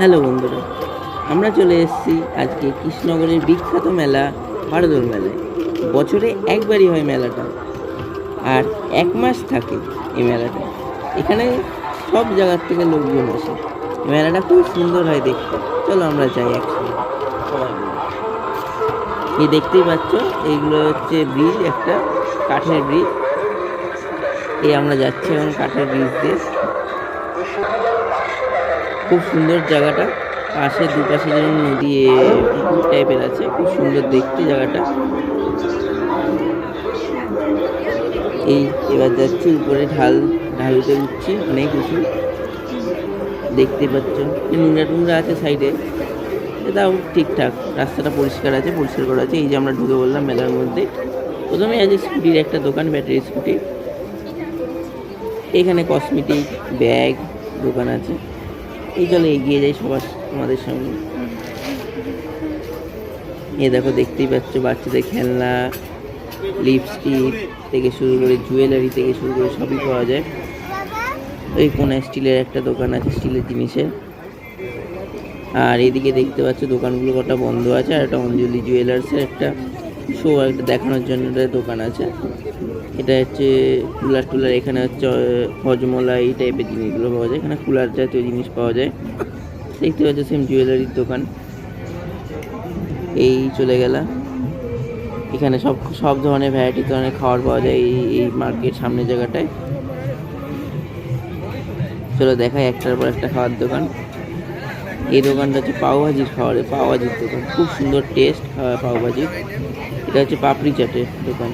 Hello বন্ধুরা, আমরা চলে এসেছি আজকে কৃষ্ণনগরের বিখ্যাত মেলা হারদোল মেলায়। বছরে একবারই হয় মেলাটা, আর এক মাস থাকে এই মেলাটা। এখানে সব জায়গার থেকে লোকজন আসে। মেলাটা খুব সুন্দর হয় দেখতে। চলো আমরা যাই একসঙ্গে। সবাই এই দেখতেই পাচ্ছ, এইগুলো হচ্ছে ব্রিজ একটা কাঠের ব্রিজ এই আমরা যাচ্ছি এখন কাঠের ব্রিজ দিয়ে। খুব সুন্দর জায়গাটা। পাশে দুপাশে যেন নদী পুকুর টাইপের আছে। খুব সুন্দর দেখতে জায়গাটা। এই এবার যাচ্ছি, উপরে ঢাল ঢালুতে উঠছি, অনেক উঁচু। দেখতে পাচ্ছ নোংরা টুংরা আছে সাইডে। তাও ঠিকঠাক, রাস্তাটা পরিষ্কার আছে, পরিষ্কার করা আছে। এই যে আমরা ঢুকে বললাম মেলার মধ্যে। প্রথমে আছে স্কুটির, একটা দোকান ব্যাটারি স্কুটি। এখানে কসমেটিক ব্যাগ দোকান আছে। এই চলে এগিয়ে যাই সবার, আমাদের সঙ্গে। এ দেখো, দেখতেই পাচ্ছ বাচ্চাদের খেলনা লিপস্টিক থেকে শুরু করে জুয়েলারি থেকে শুরু করে সবই পাওয়া যায়। ওই কোনায় স্টিলের একটা দোকান আছে, স্টিলের জিনিসের। আর এদিকে দেখতে পাচ্ছ দোকানগুলো কটা বন্ধ আছে, আর একটা অঞ্জলি জুয়েলার্সের একটা শো একটা দেখানোর জন্য একটা দোকান আছে। এটা হচ্ছে কুলার টুলার, এখানে হচ্ছে হজমলা এই টাইপের জিনিসগুলো পাওয়া যায়। এখানে কুলার জাতীয় জিনিস পাওয়া যায়। দেখতে পাচ্ছ সেম জুয়েলারির দোকান। এই চলে গেলাম। এখানে সব সব ধরনের ভ্যারাইটি ধরনের খাবার পাওয়া যায় এই এই মার্কেট সামনের জায়গাটায়। চলো দেখাই একটার পর একটা খাওয়ার দোকান। এই দোকানটা হচ্ছে পাওভাজির খাবারের পাওভাজির দোকান। খুব সুন্দর টেস্ট খাওয়া পাওভাজির এটা হচ্ছে পাপড়ি চাটের দোকান।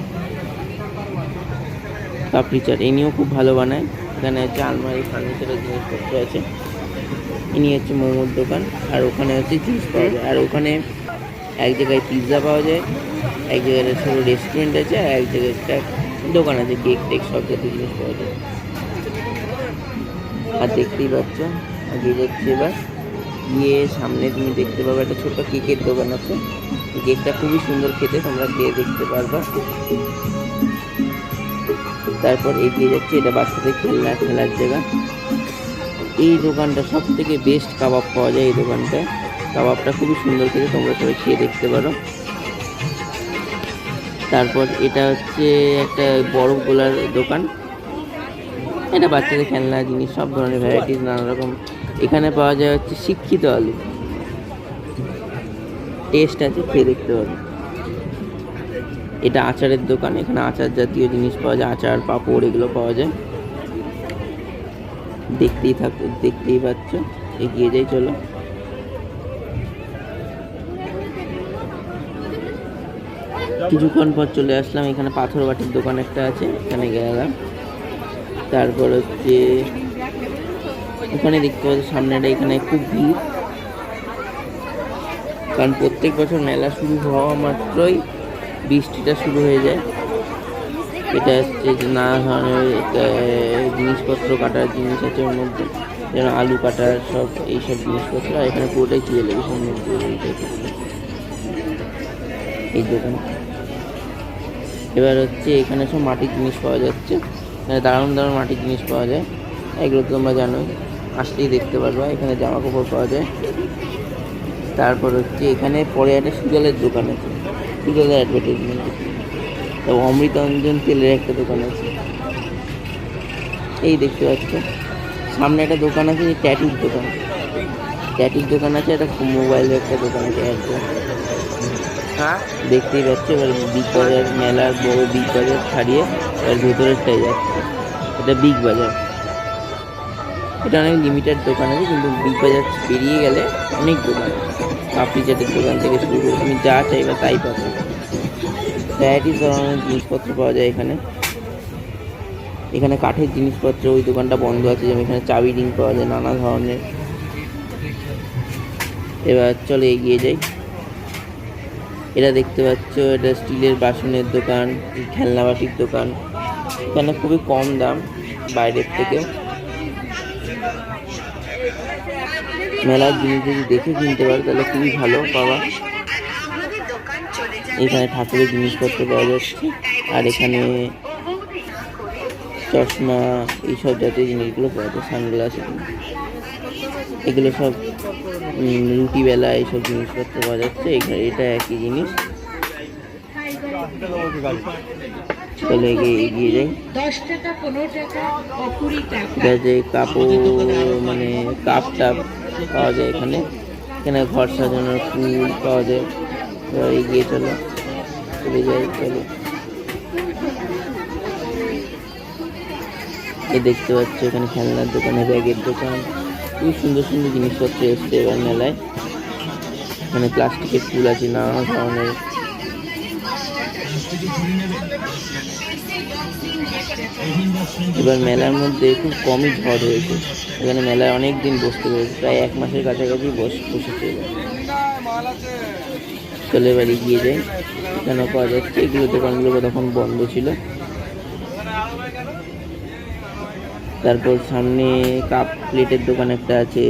পাপড়ি চাট ইনিও খুব ভালো বানায়। এখানে হচ্ছে আলমারি ফার্নিচারের জিনিসপত্র আছে। ইনি হচ্ছে মোমোর দোকান। আর ওখানে হচ্ছে জুস পাওয়া যায়। আর ওখানে এক জায়গায় পিৎজা পাওয়া যায়, এক জায়গায় ছোটো রেস্টুরেন্ট আছে, আর এক জায়গায় একটা দোকান আছে কেক টেক সব জাতীয় জিনিস পাওয়া যায়। আর দেখতেই পাচ্ছ এগিয়ে যাচ্ছে এবার। গিয়ে সামনে তুমি দেখতে পাবে একটা ছোট্ট কেকের দোকান আছে। কেকটা খুবই সুন্দর খেতে, তোমরা খেয়ে দেখতে পারবা। তারপর এগিয়ে যাচ্ছে, এটা বাচ্চাদের খেলনা, খেলার জায়গা। এই দোকানটা সব থেকে বেস্ট কাবাব পাওয়া যায়, এই দোকানটায় কাবাবটা খুবই সুন্দর খেতে, তোমরা সবাই খেয়ে দেখতে পারো। তারপর এটা হচ্ছে একটা বরফ গোলার দোকান। এটা বাচ্চাদের খেলনা, জিনিস, সব ধরনের ভ্যারাইটিস নানা রকম এখানে পাওয়া যায় হচ্ছে শিক্ষিত আলু। টেস্ট আছে, খেয়ে দেখতে পারো এটা আচারের দোকান, এখানে আচার জাতীয় জিনিস পাওয়া যায়, আচার, পাঁপড়, এগুলো পাওয়া যায়। দেখতেই থাক, দেখতেই পাচ্ছ, এগিয়ে যাই, চলো। কিছুক্ষণ পর চলে আসলাম, এখানে পাথর বাটির দোকান একটা আছে, এখানে গেলাম। তারপর হচ্ছে ওখানে দেখতে পাচ্ছি, সামনেটা এখানে খুব ভিড়। কারণ প্রত্যেক বছর মেলা শুরু হওয়া মাত্রই বৃষ্টিটা শুরু হয়ে যায়। এটা হচ্ছে যে নানা ধরনের জিনিসপত্র কাটার জিনিস আছে ওর মধ্যে। যেমন আলু কাটার সব, এইসব জিনিসপত্র। আর এখানে পুরোটাই জুয়েলারি টাইপের। এই দোকান। এবার হচ্ছে এখানে সব মাটির জিনিস পাওয়া যাচ্ছে। এখানে দারুণ দারুণ মাটির জিনিস পাওয়া যায়। এগুলো তো তোমরা জানোই। আসলেই দেখতে পারবা। এখানে জামা কাপড় পাওয়া যায়। তারপর হচ্ছে এখানে পরে একটা সুজলের দোকান আছে। সুজলের অ্যাডভার্টাইজমেন্ট এবং অমৃতাঞ্জন তেলের একটা দোকান আছে। এই দেখতে পাচ্ছ। সামনে একটা দোকান আছে যে ট্যাটুর দোকান। ট্যাটুর দোকান আছে একটা মোবাইলের একটা দোকান আছে একদম। হ্যাঁ? দেখতেই পাচ্ছ এবার বিগ বাজার মেলার বড় বিগ বাজার ছাড়িয়ে এবার ভেতরেরটাই যাচ্ছে। এটা বিগ বাজার। এটা অনেক লিমিটেড দোকান আছে, কিন্তু বিগ বাজার পেরিয়ে গেলে অনেক দোকান পাপড়ি চাটের দোকান থেকে শুরু করে, তুমি যা চাইবে তাই পাবে। ভ্যারাইটিস ধরনের জিনিসপত্র পাওয়া যায় এখানে। এখানে কাঠের জিনিসপত্র, ওই দোকানটা বন্ধ আছে, যেমন এখানে চাবি রিং পাওয়া যায়, নানা ধরনের। এবার চলে এগিয়ে যাই। এটা দেখতে পাচ্ছ, এটা স্টিলের বাসনের দোকান খেলনা বাটির দোকান। এখানে খুবই কম দাম বাইরের থেকে। মেলার জিনিস যদি দেখে কিনতে পারো তাহলে খুবই ভালো পাওয়া এখানে ঠাকুরের জিনিসপত্র পাওয়া যাচ্ছে। আর এখানে চশমা এইসব জাতীয় জিনিসগুলো পাওয়া যায় সানগ্লাস। এগুলো সব উম, রুটি বেলা এইসব জিনিসপত্র পাওয়া যাচ্ছে। এখানে এটা একই জিনিস। চলে এগিয়ে এগিয়ে যাই। কাপড় মানে কাপ টাপ পাওয়া যায় এখানে। এখানে ঘর সাজানোর ফুল পাওয়া যায়। এবার এগিয়ে চলো। চলে যাই, চলো। এই দেখতে পাচ্ছ এখানে খেলনার দোকানে ব্যাগের দোকান। খুবই সুন্দর সুন্দর জিনিসপত্র এসছে এবার মেলায়। এখানে প্লাস্টিকের ফুল আছে, নানা ধরনের। এবার মেলার মধ্যে খুব কমই ঝড় হয়েছে। এখানে মেলায় অনেক দিন বসতে পেরেছে প্রায় এক মাসের কাছাকাছি বস বসেছে চলে এবার এগিয়ে যাই। এখানে পাওয়া যাচ্ছে? এগুলো দোকানগুলো তখন বন্ধ ছিল। তারপর সামনে কাপ প্লেটের দোকান একটা আছে।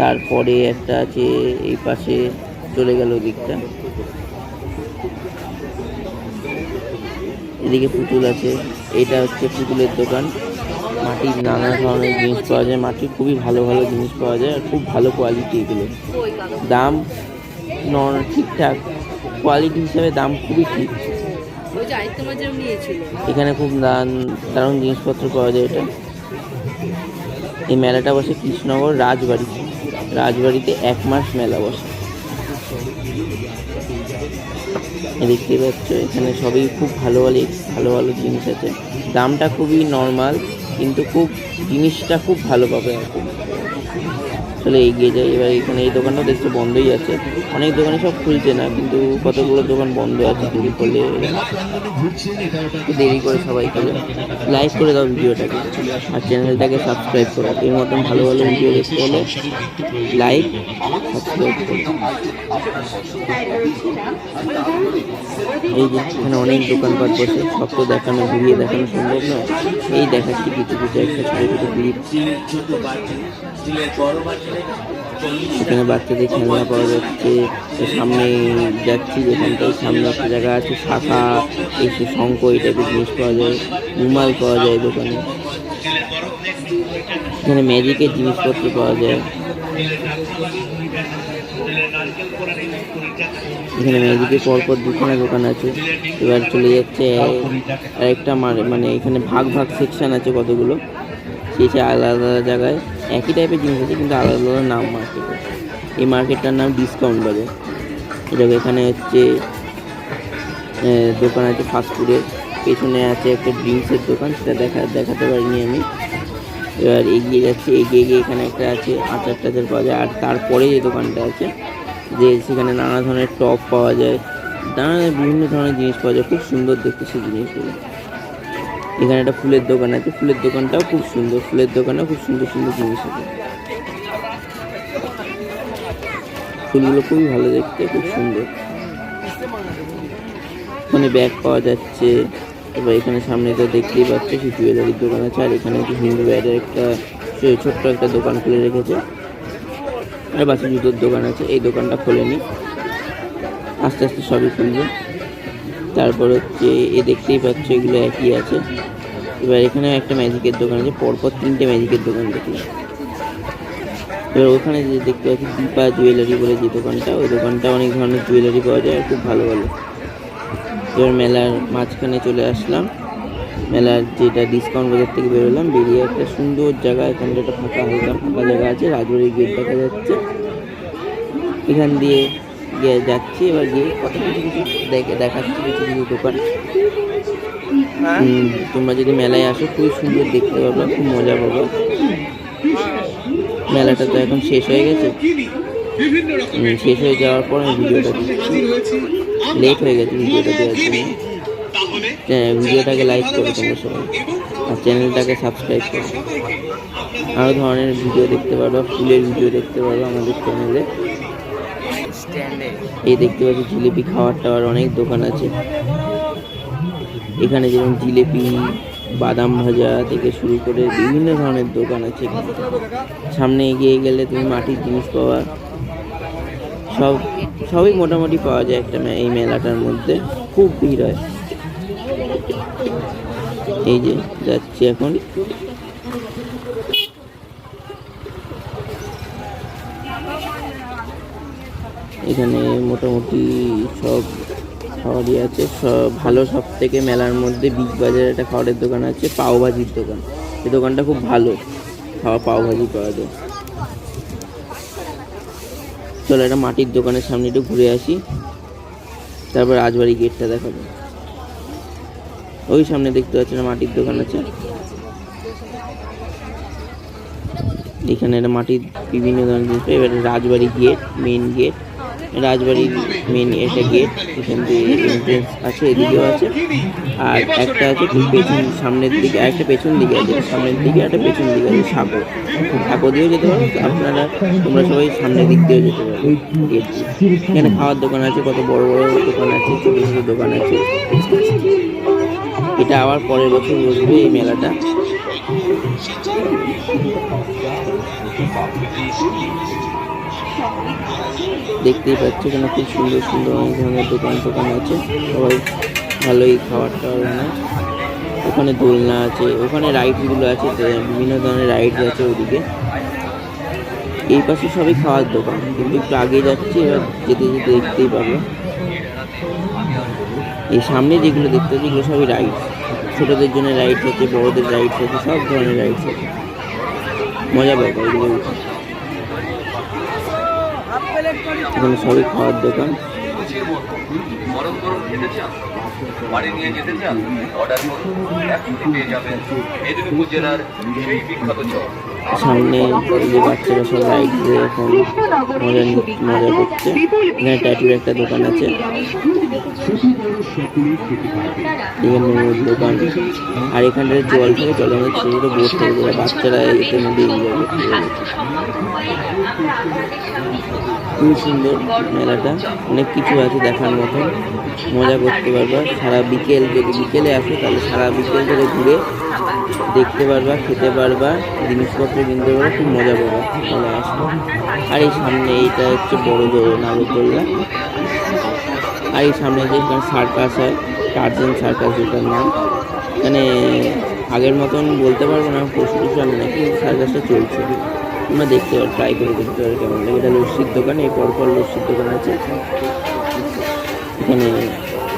তারপরে একটা আছে, এই পাশে চলে গেল দিকটা এদিকে পুতুল আছে, এটা হচ্ছে পুতুলের দোকান। মাটির নানা ধরনের জিনিস পাওয়া যায়, মাটির খুবই ভালো ভালো জিনিস পাওয়া যায়, আর খুব ভালো কোয়ালিটি এগুলো। দাম নর ঠিকঠাক কোয়ালিটি হিসাবে দাম খুবই ঠিক। এখানে খুব দান- দারুণ জিনিসপত্র পাওয়া যায় এটা। এই মেলাটা বসে কৃষ্ণনগর রাজবাড়ি। রাজবাড়িতে এক মাস মেলা বসে। এই দেখতেই পাচ্ছ, এখানে সবই খুব ভালো ভালো ভালো ভালো জিনিস আছে। দামটা খুবই নর্মাল কিন্তু খুব জিনিসটা খুব ভালো পাবে আর চলে এগিয়ে যাই এবার এখানে এই দোকানটা দেখতে বন্ধই আছে। অনেক দোকানে সব খুলছে না, কিন্তু কতগুলো দোকান বন্ধ আছে দেরি করলে দেরি করে সবাই করে লাইক করে দাও ভিডিওটাকে আর চ্যানেলটাকে সাবস্ক্রাইব করো। এর মতন ভালো ভালো ভিডিও দেখতে হলে লাইক সাবস্ক্রাইব করো। এই যে এখানে অনেক দোকানপাট বসে, সব তো দেখানো, ঘুরিয়ে দেখানো সম্ভব নয়। এই দেখাচ্ছি কিছু কিছু, একটা ছোটো ছোটো এখানে বাচ্চাদের খেলনা পাওয়া যাচ্ছে। সামনে যাচ্ছি যেখানটায় সামনে একটা জায়গা আছে, শাখা এই শঙ্খ, এই টাইপের জিনিস পাওয়া যায়, রুমাল পাওয়া যায় দোকানে। এখানে ম্যাজিকের জিনিসপত্র পাওয়া যায়। এখানে ম্যাজিকের পরপর দুখানা দোকান আছে। এবার চলে যাচ্ছে আরেকটা মানে এখানে ভাগ ভাগ সেকশন আছে কতগুলো। সেই আলাদা আলাদা জায়গায় একই টাইপের জিনিস আছে, কিন্তু আলাদা আলাদা নাম মার্কেটে এই মার্কেটটার নাম ডিসকাউন্ট বাজার এটা এখানে হচ্ছে দোকান আছে ফাস্টফুডের পেছনে আছে একটা ড্রিঙ্কসের দোকান, সেটা দেখা, দেখাতে পারিনি আমি। এবার এগিয়ে যাচ্ছে, এগিয়ে গিয়ে এখানে একটা আছে আচার টাচার পাওয়া যায়। আর তারপরে যে দোকানটা আছে, যে সেখানে নানা ধরনের টপ পাওয়া যায়, নানা বিভিন্ন ধরনের জিনিস পাওয়া যায়। খুব সুন্দর দেখতে সেই জিনিসগুলো। এখানে একটা ফুলের দোকান আছে, ফুলের দোকানটাও খুব সুন্দর, ফুলের দোকানেও খুব সুন্দর সুন্দর জিনিস আছে। ফুলগুলো খুবই ভালো দেখতে, খুব সুন্দর। ওখানে ব্যাগ পাওয়া যাচ্ছে, এবার এখানে সামনে তো দেখতেই পাচ্ছ কিছু জুয়েলারির দোকান আছে, আর এখানে একটি হিন্দু ব্যাগের একটা ছোট্ট একটা দোকান খুলে রেখেছে। আর বাকি জুতোর দোকান আছে, এই দোকানটা খোলেনি। আস্তে আস্তে সবই খুলবে। তারপর হচ্ছে এ দেখতেই পাচ্ছ এগুলো একই আছে। এবার এখানেও একটা ম্যাজিকের দোকান আছে, পরপর তিনটে ম্যাজিকের দোকান দেখলাম। এবার ওখানে যে দেখতে পাচ্ছি দীপা জুয়েলারি বলে যে দোকানটা, ওই দোকানটা অনেক ধরনের জুয়েলারি পাওয়া যায় খুব ভালো ভালো। এবার মেলার মাঝখানে চলে আসলাম। মেলার যেটা ডিসকাউন্ট বাজার থেকে বেরোলাম, বেরিয়ে একটা সুন্দর জায়গা এখানটা একটা ফাঁকা হালকা ফাঁকা জায়গা আছে, রাজবাড়ির গেট দেখা যাচ্ছে। এখান দিয়ে গিয়ে যাচ্ছি এবার গিয়ে কত কিছু কিছু দেখে দেখাচ্ছি কিছু কিছু দোকান। তোমরা যদি মেলায় আসো খুবই সুন্দর দেখতে পাবো খুব মজা পাবে। মেলাটা তো এখন শেষ হয়ে গেছে। শেষ হয়ে যাওয়ার পর আমি ভিডিওটা লেট হয়ে গেছে ভিডিওটা দেওয়ার জন্য। হ্যাঁ, ভিডিওটাকে লাইক করো তোমরা সবাই। আর চ্যানেলটাকে সাবস্ক্রাইব করো। আরও ধরনের ভিডিও দেখতে পারো ফুলের ভিডিও দেখতে পারো আমাদের চ্যানেলে। এই দেখতে পাচ্ছি জিলিপি খাওয়ার টাওয়ার অনেক দোকান আছে। এখানে যেমন জিলিপি, বাদাম ভাজা থেকে শুরু করে বিভিন্ন ধরনের দোকান আছে। সামনে এগিয়ে গেলে তুমি মাটির জিনিস পাওয়া। সব, সবই মোটামুটি পাওয়া যায় একটা এই মেলাটার মধ্যে। খুব ভিড় হয়। এই যে যাচ্ছি এখন। এখানে মোটামুটি সব খাবারই আছে। সব ভালো সব থেকে মেলার মধ্যে বিগ বাজারে একটা খাবারের দোকান আছে, পাওভাজির দোকান। এই দোকানটা খুব ভালো। খাওয়া, পাওভাজি পাওয়া যায়। চলো একটা মাটির দোকানের সামনে একটু ঘুরে আসি। তারপর রাজবাড়ি গেটটা দেখাবো। ওই সামনে দেখতে পাচ্ছি পাচ্ছেন মাটির দোকান আছে। এখানে একটা মাটির বিভিন্ন ধরনের জিনিস এবার রাজবাড়ি গেট মেন গেট রাজবাড়ির মেন এটা গেট এখান দিয়ে এন্ট্রেন্স আছে, এদিকেও আছে। আর একটা আছে ঠিক পেছন সামনের দিকে একটা পেছন দিকে আছে। সামনের দিকে একটা পেছন দিকে আছে সাঁকো সাঁকো দিয়েও যেতে পারো, আপনারা, তোমরা সবাই সামনের দিক দিয়েও যেতে পারো এখানে খাওয়ার দোকান আছে, কত বড় বড় দোকান আছে, ছোটো ছোটো দোকান আছে। এটা আবার পরের বছর বসবে এই মেলাটা। দেখতেই পাচ্ছি এখানে খুব সুন্দর সুন্দর অনেক ধরনের দোকান টোকান আছে। সবাই ভালোই খাবার টাবার বানায় ওখানে দোলনা আছে, ওখানে রাইডসগুলো আছে বিভিন্ন ধরনের রাইডস আছে ওদিকে। এই পাশে সবই খাওয়ার দোকান, কিন্তু একটু আগে যাচ্ছি, এবার যেতে যেতে দেখতেই পাবো। এই সামনে যেগুলো দেখতে পাচ্ছি, এগুলো সবই রাইডস ছোটদের জন্য রাইডস আছে, বড়দের রাইডস আছে, সব ধরনের রাইডস আছে। মজা পাবে এগুলো। এখানে সবই খাওয়ার দোকান। সামনে বাচ্চারা সব রাইড দিয়ে মজা মজা করছে। এখানে ট্যাটুর একটা দোকান আছে। এখানে দোকান। আর এখানটায় জল থেকে জলের মধ্যে বাচ্চারা পারে খুব সুন্দর মেলাটা। অনেক কিছু আছে দেখার মতন। মজা করতে পারবা। সারা বিকেল যদি বিকেলে আসো, তাহলে সারা বিকেল ধরে ঘুরে দেখতে পারবা, খেতে পারবা। জিনিসপত্র কিনতে পারবা, খুব মজা পাবা। চলে আসব আর এই সামনে এইটা হচ্ছে বড় দোল- নাগরদোল্লা আর এই সামনে যে সার্কাস হয় টার্জেন সার্কাস যেটার নাম। এখানে আগের মতন বলতে পারব না পশু টশু আমি না, কিন্তু সার্কাসটা চলছে। তোমরা দেখতে পারো ট্রাই করে দেখতে পারো কেমন লাগে। এটা লস্যির দোকান, এই পরপর লস্যির দোকান আছে। এখানে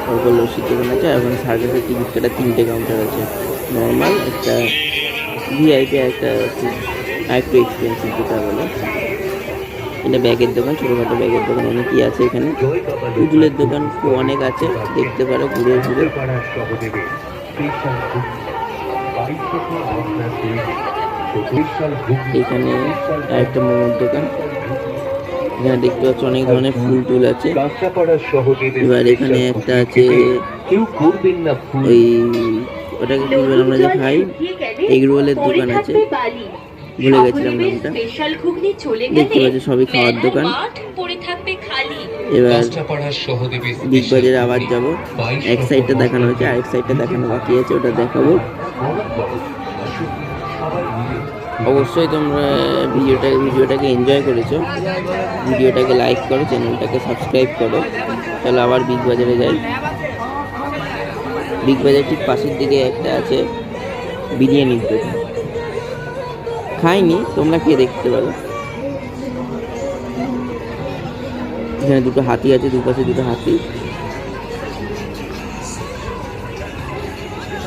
পরপর লস্যির দোকান আছে ওখানে সার্কাসের টিকিট কাটা তিনটে কাউন্টার আছে। নর্মাল একটা ভিআইপি একটা আর একটু এক্সপেন্সিভ যেটা বলে। এটা ব্যাগের দোকান, ছোটোখাটো ব্যাগের দোকান, অনেকই আছে এখানে। পুতুলের দোকান অনেক আছে, দেখতে পারো, ঘুরে ঘুরে। এখানে একটা মোমোর দোকান। এখানে দেখতে পাচ্ছ অনেক ধরনের ফুল টুল আছে। এবার এখানে একটা আছে ওই, ওটাকে কি বলে আমরা যে খাই? এগ রোলের দোকান আছে। ভুলে গেছিলাম নামটা। দেখতে পাচ্ছ সবই খাওয়ার দোকান। এবার বিগ বাজারে আবার যাব। এক সাইডটা দেখানো হয়েছে, আরেক সাইডটা দেখানো বাকি আছে, ওটা দেখাবো। অবশ্যই তোমরা ভিডিওটা ভিডিওটাকে এনজয় করেছ। ভিডিওটাকে লাইক করো চ্যানেলটাকে সাবস্ক্রাইব করো। তাহলে আবার বিগ বাজারে যাই। বিগ বাজার ঠিক পাশের দিকে একটা আছে বিরিয়ানির দোকান। খাইনি, তোমরা কে দেখতে পারো। এখানে দুটো হাতি আছে, দুপাশে দুটো হাতি।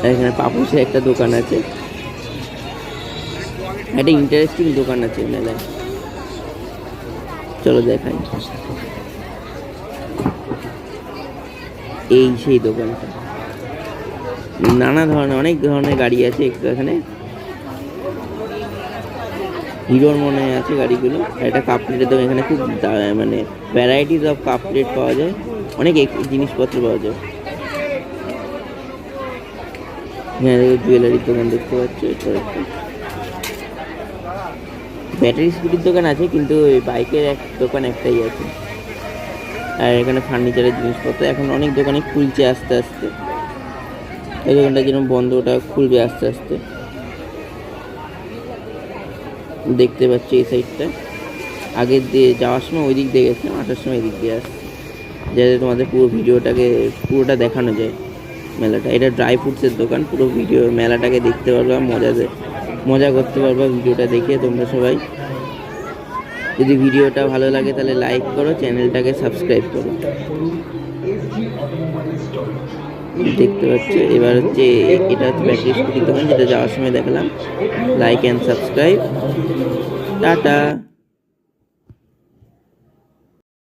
এখানে পাপোশের একটা দোকান আছে। একটা ইন্টারেস্টিং দোকান আছে মেলায় চলো দেখাই। এই সেই দোকানটা। নানা ধরনের, অনেক ধরনের গাড়ি আছে একটু এখানে। হিরোর মনে আছে গাড়িগুলো। একটা কাপ দোকান এখানে খুব মানে ভ্যারাইটিস অফ কাপ প্লেট পাওয়া যায়। অনেক জিনিসপত্র পাওয়া যায়। হ্যাঁ জুয়েলারির দোকান দেখতে পাচ্ছ, এটা ব্যাটারি স্কুটির দোকান আছে, কিন্তু বাইকের এক দোকান একটাই আছে। আর এখানে ফার্নিচারের জিনিসপত্র, এখন অনেক দোকানে খুলছে আস্তে আস্তে। এই দোকানটা যেরকম বন্ধ, ওটা খুলবে আস্তে আস্তে। দেখতে পাচ্ছি এই সাইডটা আগের দিয়ে যাওয়ার সময় ওই দিক দিয়ে গেছিলাম, আসার সময় এদিক দিয়ে আসছে। যাতে তোমাদের পুরো ভিডিওটাকে, পুরোটা দেখানো যায় মেলাটা। এটা ড্রাই ফ্রুটসের দোকান, পুরো ভিডিও মেলাটাকে দেখতে পারবে মজা দে- মজা করতে পারবা ভিডিওটা দেখে তোমরা সবাই। যদি ভিডিওটা ভালো লাগে তাহলে লাইক করো চ্যানেলটাকে সাবস্ক্রাইব করো। দেখতে পাচ্ছ, এবার হচ্ছে এটা হচ্ছে ব্যাটারি স্কুটির দোকান, যেটা যাওয়ার সময় দেখালাম। Like and subscribe tata.